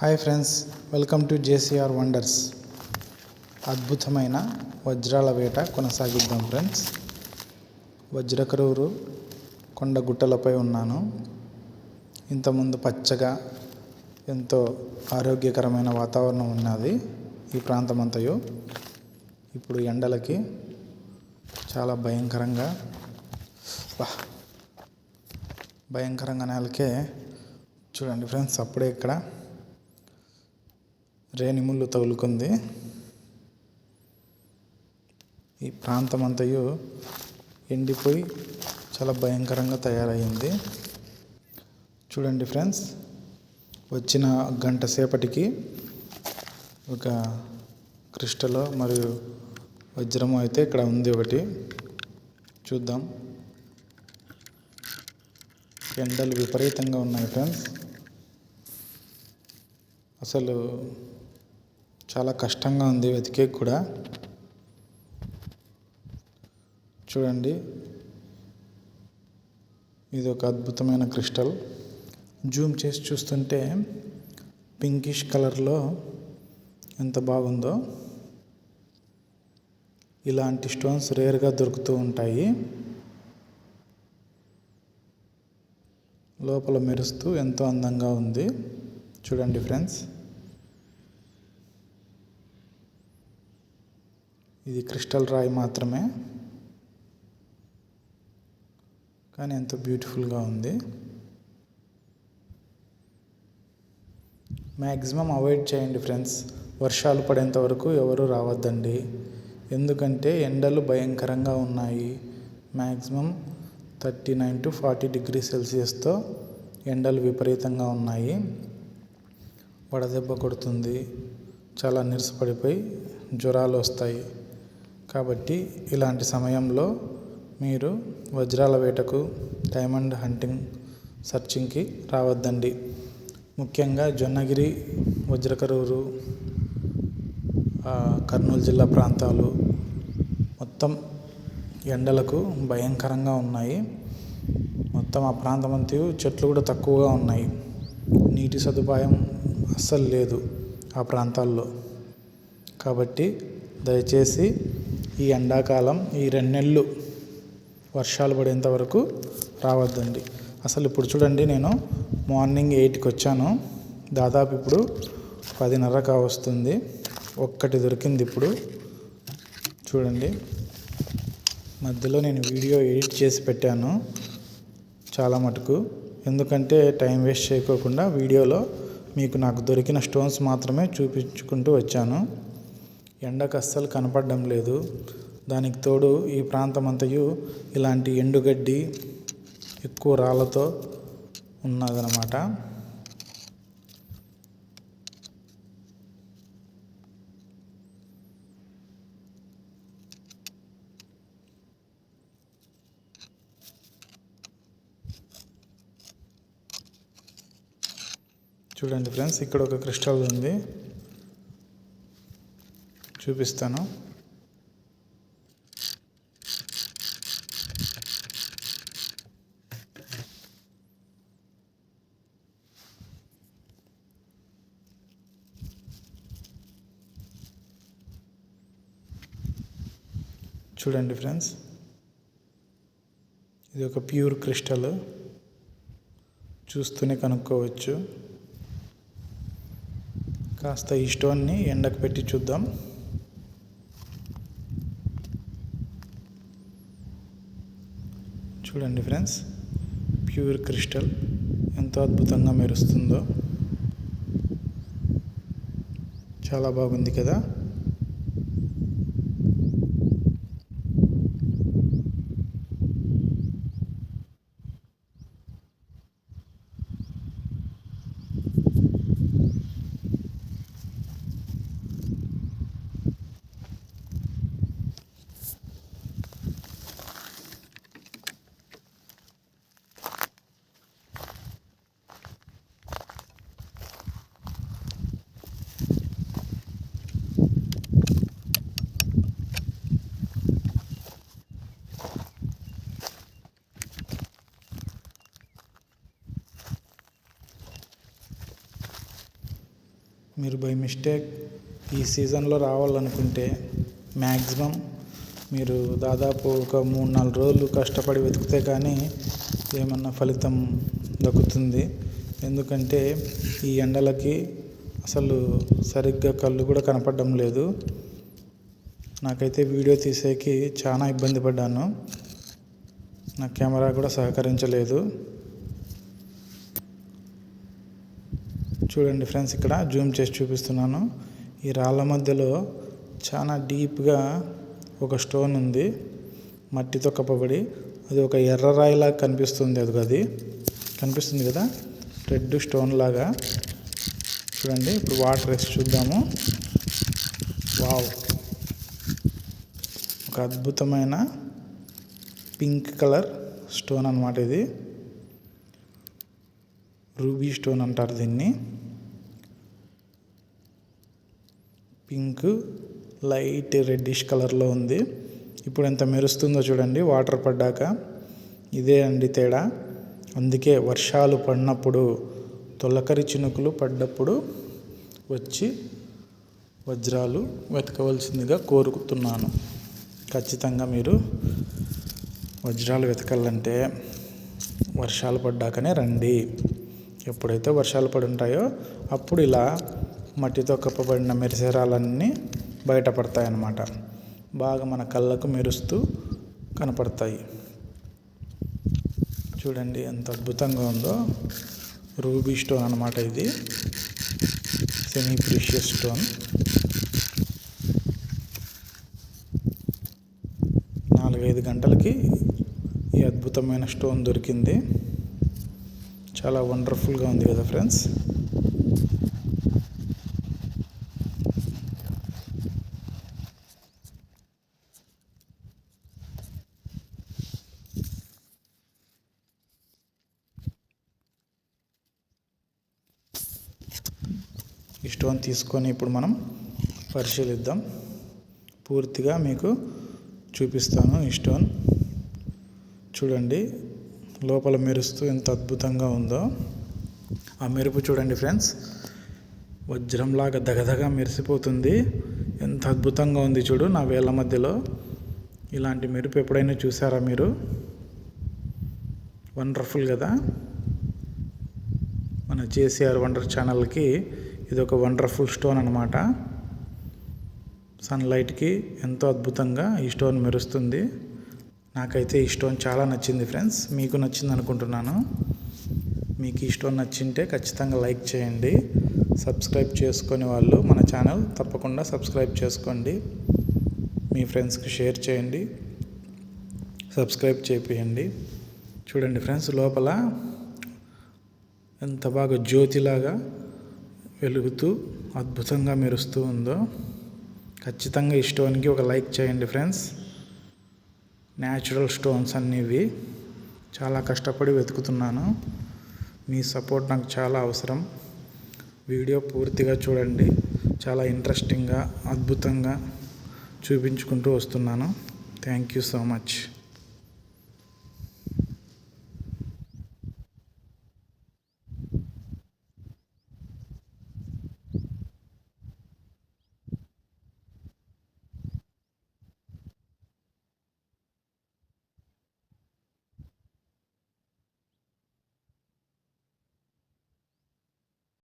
Hi friends welcome to JCR wonders. అద్భుతమైన వజ్రాల వేట కొనసాగిద్దాం ఫ్రెండ్స్. వజ్రకరూరు కొండ గుట్టలపై ఉన్నాను. ఇంతకుముందు పచ్చగా ఎంతో ఆరోగ్యకరమైన వాతావరణం ఉన్నది ఈ ప్రాంతం అంతయు ఇప్పుడు ఎండలకి చాలా భయంకరంగా భయంకరంగా నెలకే చూడండి ఫ్రెండ్స్ అప్పుడే ఇక్కడ రేణిముళ్ళు తగులుకుంది. ఈ ప్రాంతం అంతయు ఎండిపోయి చాలా భయంకరంగా తయారయ్యింది. చూడండి ఫ్రెండ్స్ వచ్చిన గంట సేపటికి ఒక క్రిస్టలో మరియు వజ్రము అయితే ఇక్కడ ఉంది ఒకటి. చూద్దాం. ఎండలు విపరీతంగా ఉన్నాయి ఫ్రెండ్స్. అసలు చాలా కష్టంగా ఉంది వెతికే కూడా. చూడండి. ఇది ఒక అద్భుతమైన క్రిస్టల్. జూమ్ చేసి చూస్తుంటే పింకిష్ కలర్లో ఎంత బాగుందో. ఇలాంటి స్టోన్స్ రేర్గా దొరుకుతూ ఉంటాయి. లోపల మెరుస్తూ ఎంతో అందంగా ఉంది. చూడండి ఫ్రెండ్స్. ఇది క్రిస్టల్ రాయి మాత్రమే. కానీ ఎంతో బ్యూటిఫుల్గా ఉంది. మ్యాక్సిమం అవాయిడ్ చేయండి ఫ్రెండ్స్. వర్షాలు పడేంత వరకు ఎవరు రావద్దండి. ఎందుకంటే ఎండలు భయంకరంగా ఉన్నాయి. Maximum thirty nine to forty degree సెల్సియస్తో ఎండలు విపరీతంగా ఉన్నాయి. వడదెబ్బ కొడుతుంది. చాలా నీరసపడిపోయి జ్వరాలు వస్తాయి. కాబట్టి ఇలాంటి సమయంలో మీరు వజ్రాల వేటకు డైమండ్ హంటింగ్ సర్చింగ్కి రావద్దండి. ముఖ్యంగా జొన్నగిరి వజ్రకరూరు కర్నూలు జిల్లా ప్రాంతాలు మొత్తం ఎండలకు భయంకరంగా ఉన్నాయి. మొత్తం ఆ ప్రాంతం అంతా చెట్లు కూడా తక్కువగా ఉన్నాయి. నీటి సదుపాయం అస్సలు లేదు ఆ ప్రాంతాల్లో. కాబట్టి దయచేసి ఈ ఎండాకాలం ఈ రెండు నెలలు వర్షాలు పడేంత వరకు రావద్దండి. అసలు ఇప్పుడు చూడండి నేను మార్నింగ్ ఎయిట్కి వచ్చాను. దాదాపు ఇప్పుడు పదిన్నర కావస్తుంది. ఒక్కటి దొరికింది ఇప్పుడు. చూడండి. మధ్యలో నేను వీడియో ఎడిట్ చేసి పెట్టాను చాలా మటుకు. ఎందుకంటే టైం వేస్ట్ చేయకోకుండా వీడియోలో మీకు నాకు దొరికిన స్టోన్స్ మాత్రమే చూపించుకుంటూ వచ్చాను. ఎండకు అస్సలు కనపడడం లేదు. దానికి తోడు ఈ ప్రాంతం అంతయు ఇలాంటి ఎండుగడ్డి ఎక్కువ రాళ్ళతో ఉన్నదనమాట చూడండి ఫ్రెండ్స్ ఇక్కడ ఒక క్రిస్టల్ ఉంది. చూపిస్తాను. చూడండి ఫ్రెండ్స్ ఇది ఒక ప్యూర్ క్రిస్టల్. చూస్తూనే కనుక్కోవచ్చు. కాస్త ఈ స్టోన్ని ఎండకు పెట్టి చూద్దాం. చూడండి ఫ్రెండ్స్. Pure crystal. ఎంతో అద్భుతంగా మెరుస్తుందో. చాలా బాగుంది కదా. మీరు బై మిస్టేక్ ఈ సీజన్లో రావాలనుకుంటే మ్యాక్సిమం మీరు దాదాపు ఒక మూడు నాలుగు రోజులు కష్టపడి వెతికితే కానీ ఏమన్నా ఫలితం దక్కుతుంది. ఎందుకంటే ఈ ఎండలకి అసలు సరిగ్గా కళ్ళు కూడా కనపడడం లేదు. నాకైతే వీడియో తీసేకి చాలా ఇబ్బంది పడ్డాను. నా కెమెరా కూడా సహకరించలేదు. చూడండి ఫ్రెండ్స్ ఇక్కడ జూమ్ చేసి చూపిస్తున్నాను. ఈ రాళ్ళ మధ్యలో చాలా డీప్గా ఒక స్టోన్ ఉంది మట్టితో కప్పబడి. అది ఒక ఎర్ర రాయిలా కనిపిస్తుంది అది అది. కనిపిస్తుంది కదా? రెడ్ స్టోన్ లాగా. చూడండి ఇప్పుడు వాటర్ వేసి చూద్దాము. వావ్! ఒక అద్భుతమైన పింక్ కలర్ స్టోన్ అనమాట ఇది. రూబీ స్టోన్ అంటారు దీన్ని. పింక్ లైట్ రెడ్డిష్ కలర్లో ఉంది. ఇప్పుడు ఎంత మెరుస్తుందో చూడండి వాటర్ పడ్డాక. ఇదే అండి తేడా. అందుకే వర్షాలు పడినప్పుడు తొలకరి చినుకులు పడ్డప్పుడు వచ్చి వజ్రాలు వెతకవలసిందిగా కోరుకుతున్నాను ఖచ్చితంగా మీరు వజ్రాలు వెతకాలంటే వర్షాలు పడ్డాకనే రండి. ఎప్పుడైతే వర్షాలు పడి ఉంటాయో అప్పుడు ఇలా మట్టితో కప్పబడిన మెరిసేరాలన్నీ బయటపడతాయి అన్నమాట బాగా మన కళ్ళకు మెరుస్తూ కనపడతాయి. చూడండి ఎంత అద్భుతంగా ఉందో. రూబీ స్టోన్ అనమాట ఇది. Semi precious stone. నాలుగైదు గంటలకి ఈ అద్భుతమైన స్టోన్ దొరికింది. చాలా వండర్ఫుల్గా ఉంది కదా ఫ్రెండ్స్. స్టోన్ తీసుకొని ఇప్పుడు మనం పరిశీలిద్దాం. పూర్తిగా మీకు చూపిస్తాను ఈ స్టోన్. చూడండి లోపల మెరుస్తూ ఎంత అద్భుతంగా ఉందో. ఆ మెరుపు చూడండి ఫ్రెండ్స్. వజ్రంలాగా దగదగా మెరిసిపోతుంది. ఎంత అద్భుతంగా ఉంది చూడు నా వేళ్ళ మధ్యలో. ఇలాంటి మెరుపు ఎప్పుడైనా చూసారా మీరు? వండర్ఫుల్ కదా? మన జేసీఆర్ వండర్ ఛానల్కి ఇది ఒక వండర్ఫుల్ స్టోన్ అనమాట సన్లైట్కి ఎంతో అద్భుతంగా ఈ స్టోన్ మెరుస్తుంది. నాకైతే ఈ స్టోన్ చాలా నచ్చింది ఫ్రెండ్స్. మీకు నచ్చింది అనుకుంటున్నాను. మీకు ఈ స్టోన్ నచ్చింటే ఖచ్చితంగా లైక్ చేయండి. సబ్స్క్రైబ్ చేసుకునే వాళ్ళు మన ఛానల్ తప్పకుండా సబ్స్క్రైబ్ చేసుకోండి. మీ ఫ్రెండ్స్కి షేర్ చేయండి. సబ్స్క్రైబ్ చేపియండి. చూడండి ఫ్రెండ్స్ లోపల ఎంత బాగా జ్యోతిలాగా వెలుగుతూ అద్భుతంగా మెరుస్తూ ఉందో ఖచ్చితంగా ఈ స్టోన్కి ఒక లైక్ చేయండి ఫ్రెండ్స్. న్యాచురల్ స్టోన్స్ అనేవి చాలా కష్టపడి వెతుకుతున్నాను. మీ సపోర్ట్ నాకు చాలా అవసరం. వీడియో పూర్తిగా చూడండి. చాలా ఇంట్రెస్టింగ్గా అద్భుతంగా చూపించుకుంటూ వస్తున్నాను. Thank you so much.